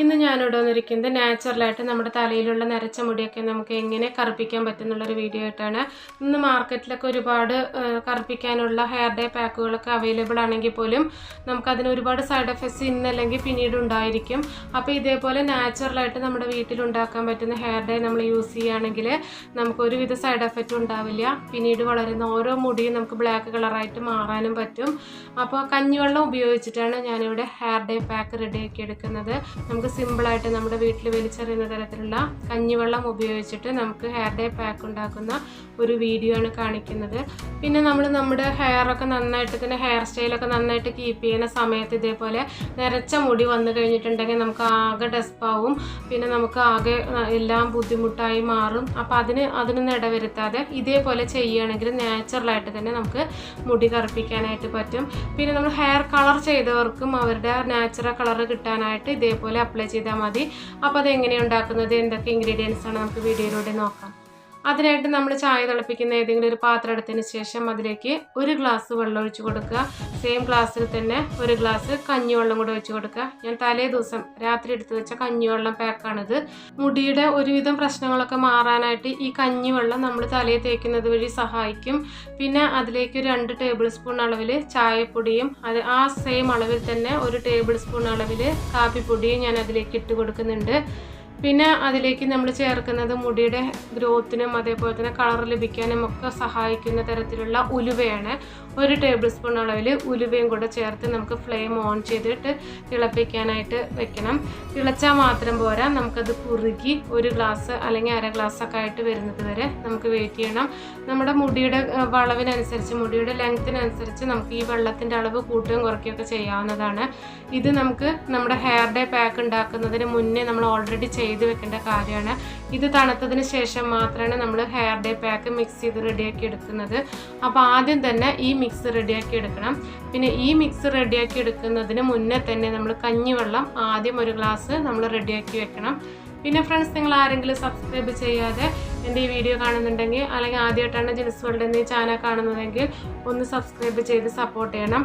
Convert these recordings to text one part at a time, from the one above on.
ഇന്ന് ഞാനിവിടെ വന്നിരിക്കുന്നത് നാച്ചുറലായിട്ട് നമ്മുടെ തലയിലുള്ള നരച്ച മുടിയൊക്കെ നമുക്ക് എങ്ങനെ കറുപ്പിക്കാൻ പറ്റുന്നുള്ളൊരു വീഡിയോ ആയിട്ടാണ്. ഇന്ന് മാർക്കറ്റിലൊക്കെ ഒരുപാട് കറുപ്പിക്കാനുള്ള ഹെയർ ഡേ പാക്കുകളൊക്കെ അവൈലബിൾ ആണെങ്കിൽ പോലും നമുക്കതിന് ഒരുപാട് സൈഡ് എഫക്ട്സ് ഇന്നല്ലെങ്കിൽ പിന്നീട് ഉണ്ടായിരിക്കും. അപ്പോൾ ഇതേപോലെ നാച്ചുറലായിട്ട് നമ്മുടെ വീട്ടിൽ ഉണ്ടാക്കാൻ പറ്റുന്ന ഹെയർ ഡേ നമ്മൾ യൂസ് ചെയ്യുകയാണെങ്കിൽ നമുക്ക് ഒരുവിധ സൈഡ് എഫക്റ്റ് ഉണ്ടാവില്ല. പിന്നീട് വളരുന്ന ഓരോ മുടിയും നമുക്ക് ബ്ലാക്ക് കളറായിട്ട് മാറാനും പറ്റും. അപ്പോൾ കഞ്ഞിവെള്ളം ഉപയോഗിച്ചിട്ടാണ് ഞാനിവിടെ ഹെയർ ഡേ പാക്ക് റെഡിയാക്കി എടുക്കുന്നത്. നമുക്ക് സിമ്പിളായിട്ട് നമ്മുടെ വീട്ടിൽ വലിച്ചെറിയുന്ന തരത്തിലുള്ള കഞ്ഞിവെള്ളം ഉപയോഗിച്ചിട്ട് നമുക്ക് ഹെയർ ഡേ പാക്ക് ഉണ്ടാക്കുന്ന ഒരു വീഡിയോ ആണ് കാണിക്കുന്നത്. പിന്നെ നമ്മൾ നമ്മുടെ ഹെയർ ഒക്കെ നന്നായിട്ട് തന്നെ ഹെയർ സ്റ്റൈലൊക്കെ നന്നായിട്ട് കീപ്പ് ചെയ്യുന്ന സമയത്ത് ഇതേപോലെ നിറച്ച മുടി വന്നു കഴിഞ്ഞിട്ടുണ്ടെങ്കിൽ നമുക്ക് ആകെ ഡെസ്പാവും പിന്നെ നമുക്ക് ആകെ എല്ലാം ബുദ്ധിമുട്ടായി മാറും. അപ്പോൾ അതിന് അതിനൊന്നും ഇടവരുത്താതെ ഇതേപോലെ ചെയ്യുകയാണെങ്കിൽ നാച്ചുറലായിട്ട് തന്നെ നമുക്ക് മുടി കറുപ്പിക്കാനായിട്ട് പറ്റും. പിന്നെ നമ്മൾ ഹെയർ കളർ ചെയ്തവർക്കും അവരുടെ നാച്ചുറൽ കളർ കിട്ടാനായിട്ട് ഇതേപോലെ അപ്ലൈ ചെയ്താൽ മതി. അപ്പോൾ അത് എങ്ങനെയാണ് ഉണ്ടാക്കുന്നത് എന്തൊക്കെ ഇൻഗ്രീഡിയൻസ് ആണ് നമുക്ക് വീഡിയോയിലൂടെ നോക്കാം. അതിനായിട്ട് നമ്മൾ ചായ തിളപ്പിക്കുന്ന ഏതെങ്കിലും ഒരു പാത്രം എടുത്തതിന് ശേഷം അതിലേക്ക് ഒരു ഗ്ലാസ് വെള്ളം ഒഴിച്ചു കൊടുക്കുക. സെയിം ഗ്ലാസ്സിൽ തന്നെ ഒരു ഗ്ലാസ് കഞ്ഞിവെള്ളം കൂടെ ഒഴിച്ചു കൊടുക്കുക. ഞാൻ തലേ ദിവസം രാത്രി എടുത്തു വെച്ച കഞ്ഞിവെള്ളം പാക്കാണിത് മുടിയുടെ ഒരുവിധം പ്രശ്നങ്ങളൊക്കെ മാറാനായിട്ട് ഈ കഞ്ഞിവെള്ളം നമ്മൾ തലയിൽ തേക്കുന്നത് വഴി സഹായിക്കും. പിന്നെ അതിലേക്ക് രണ്ട് ടേബിൾ സ്പൂൺ അളവിൽ ചായപ്പൊടിയും അത് ആ സെയിം അളവിൽ തന്നെ ഒരു ടേബിൾ സ്പൂൺ അളവിൽ കാപ്പിപ്പൊടിയും ഞാൻ അതിലേക്ക് ഇട്ട് കൊടുക്കുന്നുണ്ട്. പിന്നെ അതിലേക്ക് നമ്മൾ ചേർക്കുന്നത് മുടിയുടെ ഗ്രോത്തിനും അതേപോലെ തന്നെ കളർ ലഭിക്കാനും ഒക്കെ സഹായിക്കുന്ന തരത്തിലുള്ള ഉലുവയാണ്. ഒരു ടേബിൾ സ്പൂൺ അളവിൽ ഉലുവയും കൂടെ ചേർത്ത് നമുക്ക് ഫ്ലെയിം ഓൺ ചെയ്തിട്ട് തിളപ്പിക്കാനായിട്ട് വെക്കണം. തിളച്ചാൽ മാത്രം പോരാ നമുക്കത് കുറുകി ഒരു ഗ്ലാസ് അല്ലെങ്കിൽ അര ഗ്ലാസ് ഒക്കെ ആയിട്ട് വരുന്നത് വരെ നമുക്ക് വെയിറ്റ് ചെയ്യണം. നമ്മുടെ മുടിയുടെ വളവിനനുസരിച്ച് മുടിയുടെ ലെങ്ത്തിനനുസരിച്ച് നമുക്ക് ഈ വെള്ളത്തിന്റെ അളവ് കൂട്ടുകയും കുറയ്ക്കുകയൊക്കെ ചെയ്യാവുന്നതാണ്. ഇത് നമുക്ക് നമ്മുടെ ഹെയർ ഡേ പാക്ക് ഉണ്ടാക്കുന്നതിന് മുന്നേ നമ്മൾ ഓൾറെഡി വെക്കേണ്ട കാര്യമാണ്. ഇത് തണുത്തതിന് ശേഷം മാത്രമാണ് നമ്മൾ ഹെയർ ഡേ പാക്ക് മിക്സ് ചെയ്ത് റെഡിയാക്കി എടുക്കുന്നത്. അപ്പോൾ ആദ്യം തന്നെ ഈ മിക്സ് റെഡിയാക്കി എടുക്കണം. പിന്നെ ഈ മിക്സ് റെഡിയാക്കി എടുക്കുന്നതിന് മുന്നേ തന്നെ നമ്മൾ കഞ്ഞിവെള്ളം ആദ്യം ഒരു ഗ്ലാസ് നമ്മൾ റെഡിയാക്കി വെക്കണം. പിന്നെ ഫ്രണ്ട്സ് നിങ്ങൾ ആരെങ്കിലും സബ്സ്ക്രൈബ് ചെയ്യാതെ എന്റെ ഈ വീഡിയോ കാണുന്നുണ്ടെങ്കിൽ അല്ലെങ്കിൽ ആദ്യമായിട്ടാണ് ജിൻസ് വേൾഡ് എന്നീ ചാനൽ കാണുന്നതെങ്കിൽ ഒന്ന് സബ്സ്ക്രൈബ് ചെയ്ത് സപ്പോർട്ട് ചെയ്യണം.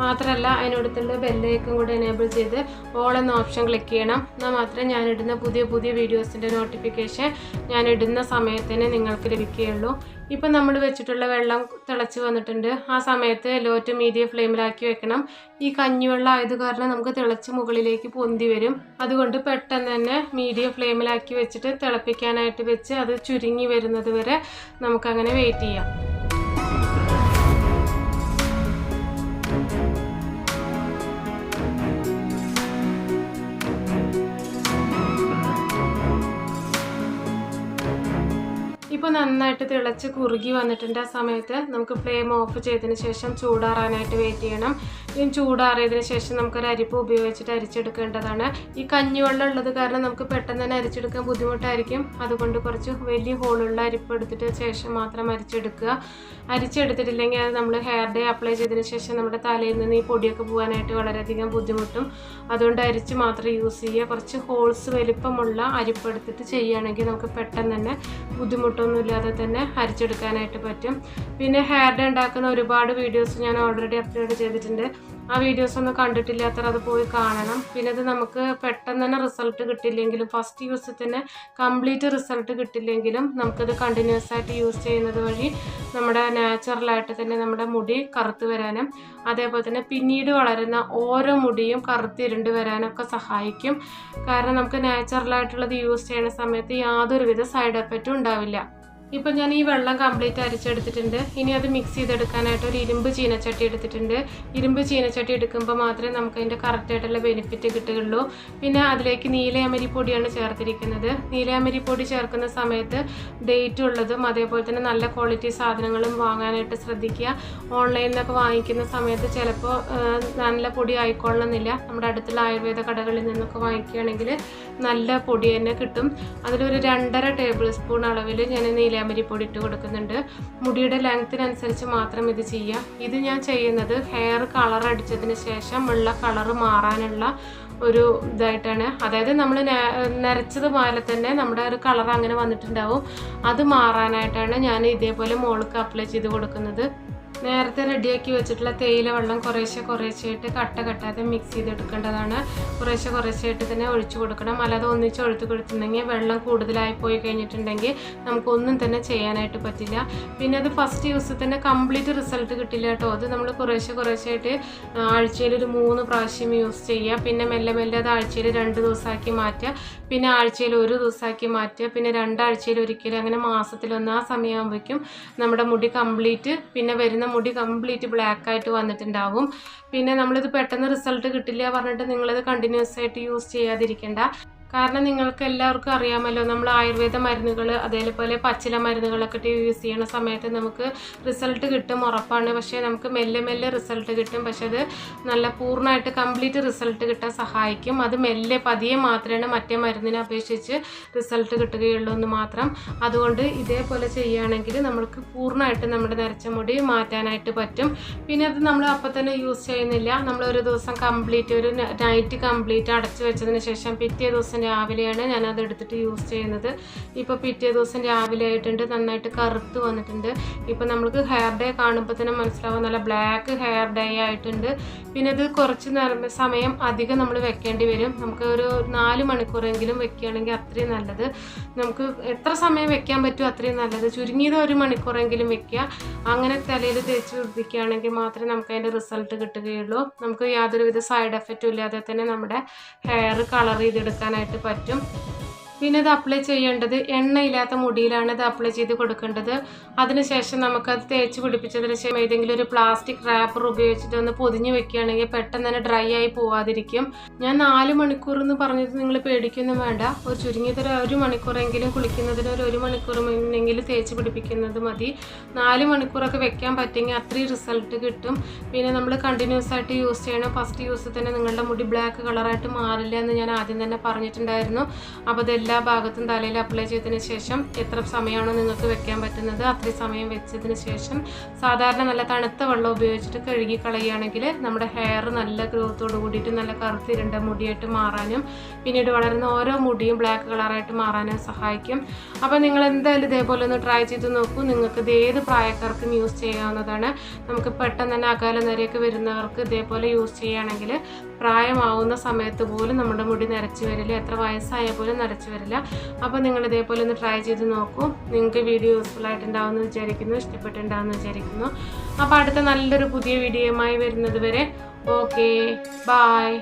മാത്രമല്ല അതിനടുത്തുള്ള ബെല്ലേക്കും കൂടെ എനേബിൾ ചെയ്ത് ഓൾ എന്ന ഓപ്ഷൻ ക്ലിക്ക് ചെയ്യണം. എന്നാൽ മാത്രമേ ഞാൻ ഇടുന്ന പുതിയ പുതിയ വീഡിയോസിന്റെ നോട്ടിഫിക്കേഷൻ ഞാൻ ഇടുന്ന സമയത്തിന് നിങ്ങൾക്ക് ലഭിക്കുകയുള്ളൂ. ഇപ്പം നമ്മൾ വെച്ചിട്ടുള്ള വെള്ളം തിളച്ച് വന്നിട്ടുണ്ട്. ആ സമയത്ത് ലോ ടു മീഡിയം ഫ്ലെയിമിലാക്കി വെക്കണം. ഈ കഞ്ഞിവെള്ളം ആയത് കാരണം നമുക്ക് തിളച്ച് മുകളിലേക്ക് പൊന്തി വരും. അതുകൊണ്ട് പെട്ടെന്ന് തന്നെ മീഡിയം ഫ്ലെയിമിലാക്കി വെച്ചിട്ട് തിളപ്പിക്കാനായിട്ട് വെച്ച് അത് ചുരുങ്ങി വരുന്നത് വരെ നമുക്കങ്ങനെ വെയിറ്റ് ചെയ്യാം. ഇപ്പോൾ നന്നായിട്ട് തിളച്ച് കുറുകി വന്നിട്ടുണ്ട് ആ സമയത്ത്. നമുക്ക് ഫ്ലെയിം ഓഫ് ചെയ്തതിന് ശേഷം ചൂടാറാനായിട്ട് വെയിറ്റ് ചെയ്യണം. ഇനി ചൂടാറിയതിന് ശേഷം നമുക്കൊരു അരിപ്പ് ഉപയോഗിച്ചിട്ട് അരിച്ചെടുക്കേണ്ടതാണ്. ഈ കഞ്ഞിവെള്ളം ഉള്ളത് കാരണം നമുക്ക് പെട്ടെന്ന് തന്നെ അരിച്ചെടുക്കാൻ ബുദ്ധിമുട്ടായിരിക്കും. അതുകൊണ്ട് കുറച്ച് വലിയ ഹോളുള്ള അരിപ്പ് എടുത്തിട്ട് ശേഷം മാത്രം അരിച്ചെടുക്കുക. അരിച്ചെടുത്തിട്ടില്ലെങ്കിൽ അത് നമ്മൾ ഹെയർ ഡേ അപ്ലൈ ചെയ്തതിന് ശേഷം നമ്മുടെ തലയിൽ നിന്ന് ഈ പൊടിയൊക്കെ പോകാനായിട്ട് വളരെയധികം ബുദ്ധിമുട്ടും. അതുകൊണ്ട് അരിച്ച് മാത്രം യൂസ് ചെയ്യുക. കുറച്ച് ഹോൾസ് വലിപ്പമുള്ള അരിപ്പ് എടുത്തിട്ട് ചെയ്യുകയാണെങ്കിൽ നമുക്ക് പെട്ടെന്ന് തന്നെ ബുദ്ധിമുട്ടൊന്നും ഇല്ലാതെ തന്നെ അരിച്ചെടുക്കാനായിട്ട് പറ്റും. പിന്നെ ഹെയർ ഡേ ഉണ്ടാക്കുന്ന ഒരുപാട് വീഡിയോസ് ഞാൻ ഓൾറെഡി അപ്ലോഡ് ചെയ്തിട്ടുണ്ട്. ആ വീഡിയോസ് ഒന്നും കണ്ടിട്ടില്ലാത്തവർ അത് പോയി കാണണം. പിന്നെ ഇത് നമുക്ക് പെട്ടെന്ന് തന്നെ റിസൾട്ട് കിട്ടില്ലെങ്കിലും ഫസ്റ്റ് യൂസിൽ തന്നെ കംപ്ലീറ്റ് റിസൾട്ട് കിട്ടില്ലെങ്കിലും നമുക്കത് കണ്ടിന്യൂസ് ആയിട്ട് യൂസ് ചെയ്യുന്നത് വഴി നമ്മുടെ നാച്ചുറലായിട്ട് തന്നെ നമ്മുടെ മുടി കറുത്ത് വരാനും അതേപോലെ തന്നെ പിന്നീട് വളരുന്ന ഓരോ മുടിയും കറുത്തിരുണ്ട് വരാനൊക്കെ സഹായിക്കും. കാരണം നമുക്ക് നാച്ചുറലായിട്ടുള്ളത് യൂസ് ചെയ്യുന്ന സമയത്ത് യാതൊരുവിധ സൈഡ് എഫക്റ്റും ഉണ്ടാവില്ല. ഇപ്പം ഞാൻ ഈ വെള്ളം കംപ്ലീറ്റ് അരിച്ചെടുത്തിട്ടുണ്ട്. ഇനി അത് മിക്സ് ചെയ്തെടുക്കാനായിട്ട് ഒരു ഇരുമ്പ് ചീനച്ചട്ടി എടുത്തിട്ടുണ്ട്. ഇരുമ്പ് ചീനച്ചട്ടി എടുക്കുമ്പോൾ മാത്രമേ നമുക്ക് അതിന്റെ കറക്റ്റായിട്ടുള്ള ബെനിഫിറ്റ് കിട്ടുകയുള്ളൂ. പിന്നെ അതിലേക്ക് നീലയമരി പൊടിയാണ് ചേർത്തിരിക്കുന്നത്. നീലയമരി പൊടി ചേർക്കുന്ന സമയത്ത് ഡേറ്റ് ഉള്ളതും അതേപോലെ തന്നെ നല്ല ക്വാളിറ്റി സാധനങ്ങളും വാങ്ങാനായിട്ട് ശ്രദ്ധിക്കുക. ഓൺലൈനിൽ നിന്നൊക്കെ വാങ്ങിക്കുന്ന സമയത്ത് ചിലപ്പോൾ നല്ല പൊടി ആയിക്കൊള്ളണമെന്നില്ല. നമ്മുടെ അടുത്തുള്ള ആയുർവേദ കടകളിൽ നിന്നൊക്കെ വാങ്ങിക്കുകയാണെങ്കിൽ നല്ല പൊടി തന്നെ കിട്ടും. അതിലൊരു രണ്ടര ടേബിൾ സ്പൂൺ അളവിൽ ഞാൻ നീലാമരി പൊടി ഇട്ട് കൊടുക്കുന്നുണ്ട്. മുടിയുടെ ലെങ്ത്തിനനുസരിച്ച് മാത്രം ഇത് ചെയ്യുക. ഇത് ഞാൻ ചെയ്യുന്നത് ഹെയർ കളർ അടിച്ചതിന് ശേഷം ഉള്ള കളർ മാറാനുള്ള ഒരു ഇതായിട്ടാണ്. അതായത് നമ്മൾ നരച്ചത് പോലെ തന്നെ നമ്മുടെ ഒരു കളർ അങ്ങനെ വന്നിട്ടുണ്ടാവും. അത് മാറാനായിട്ടാണ് ഞാൻ ഇതേപോലെ മോൾക്ക് അപ്ലൈ ചെയ്ത് കൊടുക്കുന്നത്. നേരത്തെ റെഡിയാക്കി വെച്ചിട്ടുള്ള തേയില വെള്ളം കുറേശ്ശെ കുറേശ്ശെയായിട്ട് കട്ട കട്ടാതെ മിക്സ് ചെയ്തെടുക്കേണ്ടതാണ്. കുറേശ്ശെ കുറേശ്ശെയായിട്ട് തന്നെ ഒഴിച്ചു കൊടുക്കണം. അല്ലാതെ ഒന്നിച്ച് ഒഴിച്ചു കൊടുത്തിട്ടുണ്ടെങ്കിൽ വെള്ളം കൂടുതലായി പോയി കഴിഞ്ഞിട്ടുണ്ടെങ്കിൽ നമുക്കൊന്നും തന്നെ ചെയ്യാനായിട്ട് പറ്റില്ല. പിന്നെ അത് ഫസ്റ്റ് യൂസ് തന്നെ കംപ്ലീറ്റ് റിസൾട്ട് കിട്ടില്ല കേട്ടോ. അത് നമ്മൾ കുറേശ്ശെ കുറേശ്ശെയായിട്ട് ആഴ്ചയിൽ ഒരു മൂന്ന് പ്രാവശ്യം യൂസ് ചെയ്യുക. പിന്നെ മെല്ലെ മെല്ലെ അത് ആഴ്ചയിൽ രണ്ട് ദിവസമാക്കി മാറ്റുക. പിന്നെ ആഴ്ചയിൽ ഒരു ദിവസമാക്കി മാറ്റുക. പിന്നെ രണ്ടാഴ്ചയിൽ ഒരിക്കലും അങ്ങനെ മാസത്തിലൊന്ന് ആ സമയമാകുമ്പോഴേക്കും നമ്മുടെ മുടി കംപ്ലീറ്റ് പിന്നെ വരുന്ന മുടി കംപ്ലീറ്റ് ബ്ലാക്ക് ആയിട്ട് വന്നിട്ടുണ്ടാവും. പിന്നെ നമ്മളിത് പെട്ടെന്ന് റിസൾട്ട് കിട്ടില്ല പറഞ്ഞിട്ട് നിങ്ങളിത് കണ്ടിന്യൂസ് ആയിട്ട് യൂസ് ചെയ്യാതിരിക്കേണ്ട. കാരണം നിങ്ങൾക്ക് എല്ലാവർക്കും അറിയാമല്ലോ നമ്മൾ ആയുർവേദ മരുന്നുകൾ അതേപോലെ പച്ചില മരുന്നുകളൊക്കെ യൂസ് ചെയ്യുന്ന സമയത്ത് നമുക്ക് റിസൾട്ട് കിട്ടും ഉറപ്പാണ്. പക്ഷേ നമുക്ക് മെല്ലെ മെല്ലെ റിസൾട്ട് കിട്ടും. പക്ഷേ അത് നല്ല പൂർണമായിട്ട് കംപ്ലീറ്റ് റിസൾട്ട് കിട്ടാൻ സഹായിക്കും. അത് മെല്ലെ പതിയെ മാത്രമാണ് മറ്റേ മരുന്നിനെ അപേക്ഷിച്ച് റിസൾട്ട് കിട്ടുകയുള്ളൂ എന്ന് മാത്രം. അതുകൊണ്ട് ഇതേപോലെ ചെയ്യുകയാണെങ്കിൽ നമുക്ക് പൂർണമായിട്ട് നമ്മുടെ നരച്ച മുടി മാറ്റാനായിട്ട് പറ്റും. പിന്നെ അത് നമ്മൾ അപ്പം തന്നെ യൂസ് ചെയ്യുന്നില്ല. നമ്മൾ ഒരു ദിവസം കംപ്ലീറ്റ് ഒരു നൈറ്റ് കംപ്ലീറ്റ് അടച്ചു വെച്ചതിന് ശേഷം പിറ്റേ ദിവസം രാവിലെയാണ് ഞാനത് എടുത്തിട്ട് യൂസ് ചെയ്യുന്നത്. ഇപ്പോൾ പിറ്റേ ദിവസം രാവിലെ ആയിട്ടുണ്ട് നന്നായിട്ട് കറുത്ത് വന്നിട്ടുണ്ട്. ഇപ്പോൾ നമുക്ക് ഹെയർ ഡേ കാണുമ്പോൾ തന്നെ മനസ്സിലാവും നല്ല ബ്ലാക്ക് ഹെയർ ഡേ ആയിട്ടുണ്ട്. പിന്നെ ഇത് കുറച്ച് സമയം അധികം നമ്മൾ വെക്കേണ്ടി വരും. നമുക്ക് ഒരു നാല് മണിക്കൂറെങ്കിലും വെക്കുകയാണെങ്കിൽ അത്രയും നല്ലത്. നമുക്ക് എത്ര സമയം വെക്കാൻ പറ്റുമോ അത്രയും നല്ലത്. ചുരുങ്ങിയത് ഒരു മണിക്കൂറെങ്കിലും വെക്കുക. അങ്ങനെ തലയിൽ തേച്ച് പിടിപ്പിക്കുകയാണെങ്കിൽ മാത്രമേ നമുക്ക് അതിന്റെ റിസൾട്ട് കിട്ടുകയുള്ളൂ. നമുക്ക് യാതൊരുവിധ സൈഡ് എഫക്റ്റും ഇല്ലാതെ തന്നെ നമ്മുടെ ഹെയർ കളർ ചെയ്തെടുക്കാനായിട്ട് പറ്റും. പിന്നെ അത് അപ്ലൈ ചെയ്യേണ്ടത് എണ്ണയില്ലാത്ത മുടിയിലാണ് ഇത് അപ്ലൈ ചെയ്ത് കൊടുക്കേണ്ടത്. അതിനുശേഷം നമുക്കത് തേച്ച് പിടിപ്പിച്ചതിന് ശേഷം ഏതെങ്കിലും ഒരു പ്ലാസ്റ്റിക് റാപ്പർ ഉപയോഗിച്ചിട്ട് ഒന്ന് പൊതിഞ്ഞ് വെക്കുകയാണെങ്കിൽ പെട്ടെന്ന് തന്നെ ഡ്രൈ ആയി പോവാതിരിക്കും. ഞാൻ നാല് മണിക്കൂർ എന്ന് പറഞ്ഞത് നിങ്ങൾ പേടിക്കൊന്നും വേണ്ട. ഒരു ചുരുങ്ങിയത് ഒരു മണിക്കൂറെങ്കിലും കുളിക്കുന്നതിന് ഒരു ഒരു മണിക്കൂർ മുന്നെങ്കിലും തേച്ച് പിടിപ്പിക്കുന്നത് മതി. നാല് മണിക്കൂറൊക്കെ വെക്കാൻ പറ്റുമെങ്കിൽ അത്രയും റിസൾട്ട് കിട്ടും. പിന്നെ നമ്മൾ കണ്ടിന്യൂസ് ആയിട്ട് യൂസ് ചെയ്യണം. ഫസ്റ്റ് യൂസ് തന്നെ നിങ്ങളുടെ മുടി ബ്ലാക്ക് കളറായിട്ട് മാറില്ല എന്ന് ഞാൻ ആദ്യം തന്നെ പറഞ്ഞിട്ടുണ്ടായിരുന്നു. അപ്പോൾ എല്ലാ ഭാഗത്തും തലയിൽ അപ്ലൈ ചെയ്തതിന് ശേഷം എത്ര സമയമാണോ നിങ്ങൾക്ക് വെക്കാൻ പറ്റുന്നത് അത്രയും സമയം വെച്ചതിന് ശേഷം സാധാരണ നല്ല തണുത്ത വെള്ളം ഉപയോഗിച്ചിട്ട് കഴുകി കളയുകയാണെങ്കിൽ നമ്മുടെ ഹെയർ നല്ല ഗ്രോത്തോട് കൂടിയിട്ട് നല്ല കറുത്തിരുണ്ട മുടിയായിട്ട് മാറാനും പിന്നീട് വളരുന്ന ഓരോ മുടിയും ബ്ലാക്ക് കളറായിട്ട് മാറാനും സഹായിക്കും. അപ്പോൾ നിങ്ങൾ എന്തായാലും ഇതേപോലെ ഒന്ന് ട്രൈ ചെയ്ത് നോക്കൂ. നിങ്ങൾക്ക് ഇത് ഏത് പ്രായക്കാർക്കും യൂസ് ചെയ്യാവുന്നതാണ്. നമുക്ക് പെട്ടെന്ന് തന്നെ അകാല നിരയൊക്കെ വരുന്നവർക്ക് ഇതേപോലെ യൂസ് ചെയ്യുകയാണെങ്കിൽ പ്രായമാവുന്ന സമയത്ത് പോലും നമ്മുടെ മുടി നരച്ച് വരില്ല എത്ര വയസ്സായ പോലും നരച്ച് വരില്ല. അപ്പോൾ നിങ്ങൾ ഇതേപോലെ ഒന്ന് ട്രൈ ചെയ്ത് നോക്കൂ. നിങ്ങൾക്ക് വീഡിയോ യൂസ്ഫുൾ ആയിട്ടുണ്ടാവുമെന്ന് വിചാരിക്കുന്നു ഇഷ്ടപ്പെട്ടുണ്ടാവുമെന്ന് വിചാരിക്കുന്നു. അപ്പോൾ അടുത്ത നല്ലൊരു പുതിയ വീഡിയോയുമായി വരുന്നത് വരെ ഓക്കെ ബായ്